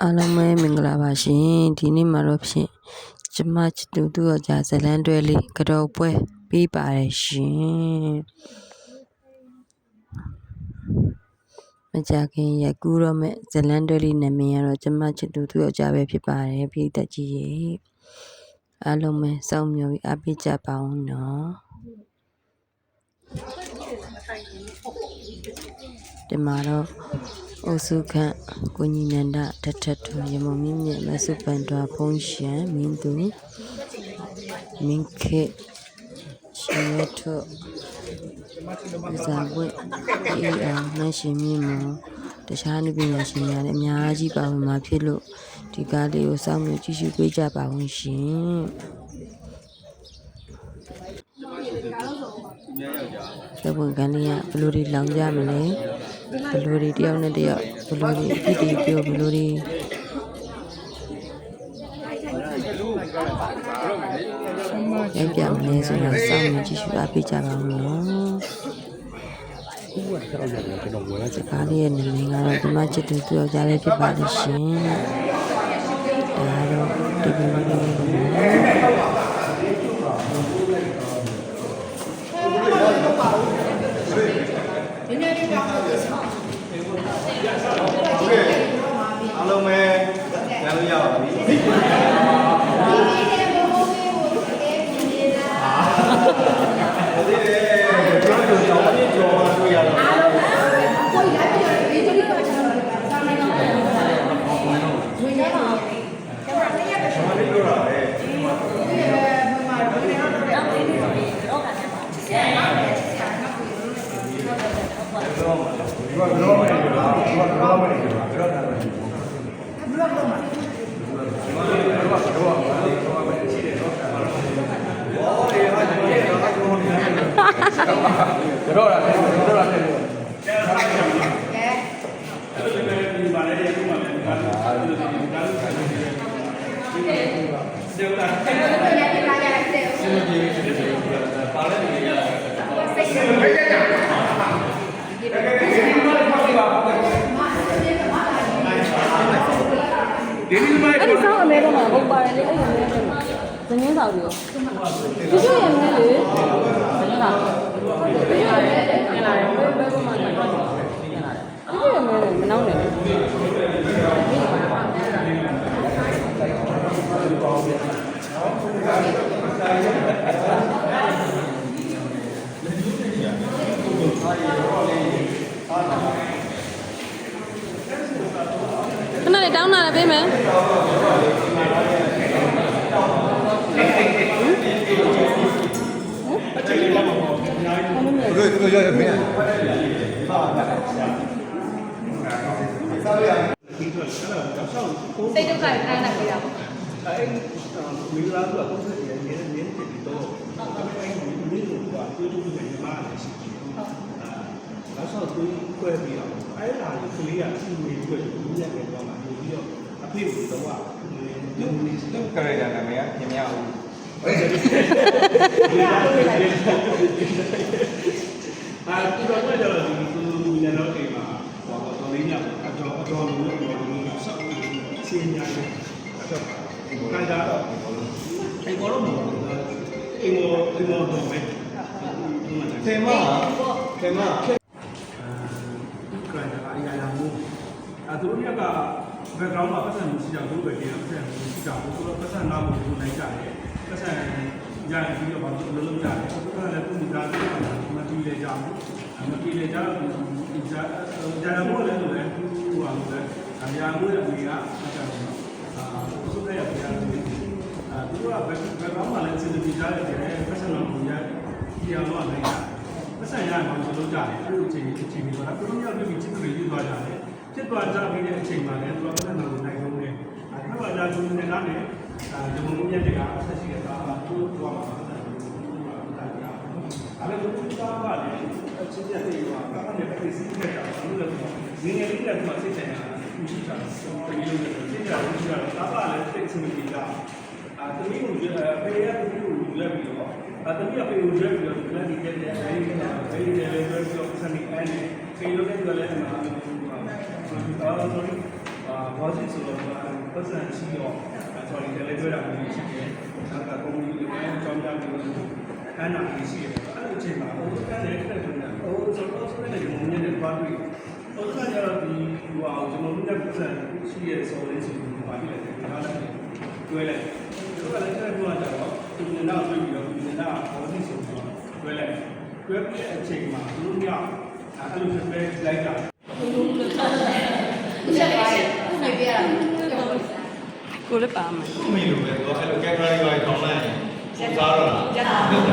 အားလုံးပဲမင်္ဂလာပါရှင်ဒီနေ့မှာတော့ဖြင့်ကျမချစ်သူသူ့ယောက်ျားဇလန်းတွဲလေးကတော့ပွဲပြီးပါတယ်ရှင်မကြခင်ရက်ကူးတော့မဲ့ဇလန်းတွဲလေးနာမည်ကတော့ကျမချစ်သူသူ့ယောက်ျားပဲဖြစ်ပါတယ်ပြည်သက်ကြီးရေအားလုံးပဲစောင့်မျှော်ပြီးအားပေးကြပါဦးနော် ဒီမှာတော့အုပ်စုခန့်ကိုညီနန္ဒတထထရမုံမြင့်မြင့်မဆုပန်တော်ဖုံးရှံမင်းသူမင်းခေရှင်ရထုဇာဝတ်အေးအောင်နှရှင်မြင့်မတခြားနိပညာရှင်များလည်းအများကြီးပါဝင်မှာဖြစ်လို့ဒီကားလေးကိုစောင့်မျှော်ကြည့်ရှုပေးကြပါဦးရှင်သဘွန်ကန်လေးကဘယ်လိုတွေလောင်ကြမလဲ ဘယ်လိုတွေတယောက်နဲ့တယောက်ဘယ်လိုတွေအဖြစ်တွေပြောဘယ်လိုတွေရိုက်ပြမလဲဆိုတော့စောင့်မျှော်ကြည့်ရှုအားပေးကြပါဦးနော်ဦးကကြောက်ရတယ်ကျွန်တော်ဝယ်လိုက်စကားလေးရဲ့နာမည်ကတော့ဒီမချစ်သူသူယောက်ျားလေးဖြစ်ပါလိမ့်ရှင်ဒါတော့ဒီလိုလေး လေးနော် အားလုံးပဲရလို့ရပါပြီဟုတ်တယ်ပြောလို့ကြောင်းလေးကြောင်းတွေ့ရတော့ပြောတာလေ ဒီမှာတော့မယ်ဒီမှာတော့မယ်ဒီမှာတော့တယ်ကြောက်တာကြောက်တာ အဲ့ဒီဆောင်းအမဲတော့မှာဘုံပါတယ်လေအဲ့ဒီအမဲတော့မှာဇင်းင်းဆောင်ပြီးတော့သူတို့ရဲ့မဲလေဇင်းင်းဆောင်သူတို့ရဲ့မဲပြန်လာတယ်ဘယ်ဘယ်မှာလဲပြန်လာတယ်သူတို့ရဲ့မဲမနှောင်းတယ် လေခဏလေးတောင်းလာလည်းပေးမယ်တို့တို့ရရမင်းစိတ်ဒုက္ခတွေခိုင်းလိုက်ကြတာပေါ့အဲ့ဝီလာကပုံစံရနေနေနေပြီးတော့အဲ့ဒီမိလို့ကတူတူနဲ့ညီမလည်းရှိတယ်။အဲဆိုသူကွဲပြီးတော့အဲ့ဒါကိုကလေးကသူ့ဝင်ပြီးတော့ဒီရက်နဲ့တော့ မှပြီးတော့အဖေကတော့ကဒီလိုသူ့ကရတာနာမည်ကပြင်မြောက်ဦးအာဒီတော့ကတော့ဒီသူညနေတော့အိမ်မှာဟောတော့လေးညအတော်အတော်လို့ပြောလို့ဆောက်စင်းညာတယ်အဲ့တော့ခံကြတော့အိမ်ပေါ်တော့မဟုတ်ဘူးအိမ်ပေါ်အိမ်ပေါ်တော့ပဲသေမသေမကရတာအရာရာမျိုးအဲသူတို့က background မှာပတ်စံမရှိကြဘူးပဲကျန်ပတ်စံမရှိကြဘူးဆိုတော့ပတ်စံနားကိုသူနိုင်ကြတယ်ပတ်စံရရင်ပြီးတော့ဘာလို့လုံးလုံးကြတယ်သူကလည်းသူ့မိသားစုကမတီးလေကြဘူးမတီးလေကြဘူးဒီဂျာဂျာမိုးလည်းလို့လည်းသူ့ဟာလို့လည်းအရာမိုးရဲ့အမေကအကြောင်းတော့အာသူ့ရဲ့ပြားလေးအာသူက background မှာလည်းစင်တီကြတယ်ပတ်စံလုံးကိုရဒီအောင်တော့နိုင်တာပတ်စံရရင်ဘာလို့လုံးကြတယ်အဲ့လိုအချိန်အချိန်မျိုးကသူတို့ရောက်ပြီးချစ်တွေယူသွားကြတယ် ဖြစ်သွားကြပြီးတဲ့အချိန်မှာလည်းသူကပတ်စံလုံးကိုနိုင်ဆုံးတယ်အဲ့တော့ကြာသူနဲ့နားနဲ့အာဒီမုံမြတ်တကအဆက်ရှိတဲ့ကားသူ့သွားမှာပတ်စံလုံးကိုတာကြအဲ့ဒါသူကပါလေအချင်းချင်းတွေပါကားနဲ့ပတ်စီခဲ့တာဘူးလည်းငငယ်လေးကသူကစိတ်ချနေတာရှိတာဒီလိုမျိုးစိတ်ချလို့ရှိတာကားပါလည်းစိတ်ချနေကြအာတမီးကိုဖေးရတမီးကိုယူလိုက်ပြီးတော့အာတမီးကဖေးကိုယူလိုက်ပြီးတော့ဒီကနေ့တဲ့အဲဒီကအဲဒီလည်းပဲပြီးတော့စနေအဲဒီဖေးလို့လည်းလည်းမှာ အာ sorry အာဘာလို့ဆိုတော့ပတ်စံရှိတော့ဆော်ရီတယ်လေးတွေ့တာမျိုးရှိတယ်နောက်ကကုမ္ပဏီတွေအကြောင်းကြားပြီးတော့အခမ်းအနားကြီးရှိတယ်အဲ့ဒီအချိန်မှာဟိုကလည်းတက်တယ်ဟိုကျွန်တော်ဆိုတဲ့ဒီမုံမြင့်တွေပါတွေ့ဟိုကကြတော့ဒီဟိုအောင်ကျွန်တော်တို့ကပတ်စံရှိရဲ့ဆော်လေးဆိုပြီးပါပြလိုက်တယ်ဒါလည်းတွေ့လိုက်သူကလည်းတက်တော့ကြတော့ဒီနေ့တော့တွေ့ပြီးတော့ဒီနေ့တော့ဘောဒီဆိုတော့တွေ့လိုက်တွေ့တဲ့အချိန်မှာသူတို့ကအဲ့လိုပဲလိုက်တာ ကိုလည်းပါမယ်မင်းလိုပဲတော့အဲ့လိုကင်မရာကြီးထောင်းလိုက်ပုံစားတော့